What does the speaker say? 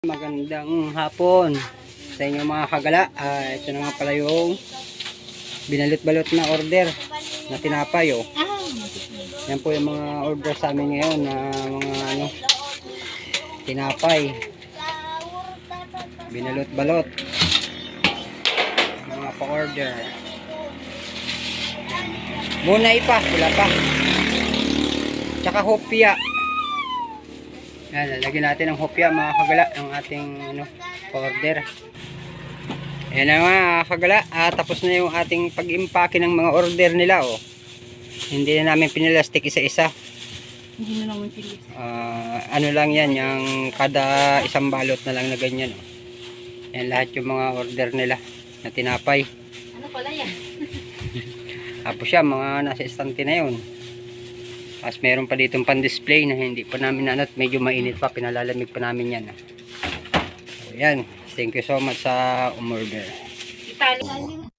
Magandang hapon sa inyo mga kagala. Ah, ito na nga pala yung binalot-balot na order na tinapay. Oh. Yan po yung mga order sa amin ngayon na mga ano, tinapay. Binalot-balot. Mga pa-order. Muna ipa, wala pa. Tsaka hopia. Yan, lalagyan natin ng hopya mga kagala ang ating ano, order. Ayan na mga kagala, ah, tapos na yung ating pag-impake ng mga order nila. Oh. Hindi na namin pinilastik isa-isa. Hindi na naman pilis. Ah, ano lang yan, yung kada isang balot na lang na ganyan. Oh. Yan lahat yung mga order nila na tinapay. Ano pala yan? Tapos siya, mga nasa estante na yun. Tapos meron pa dito pan-display na hindi pa namin at medyo mainit pa, pinalalamig pa namin yan. ah. So, yan. Thank you so much sa umorder. Itali.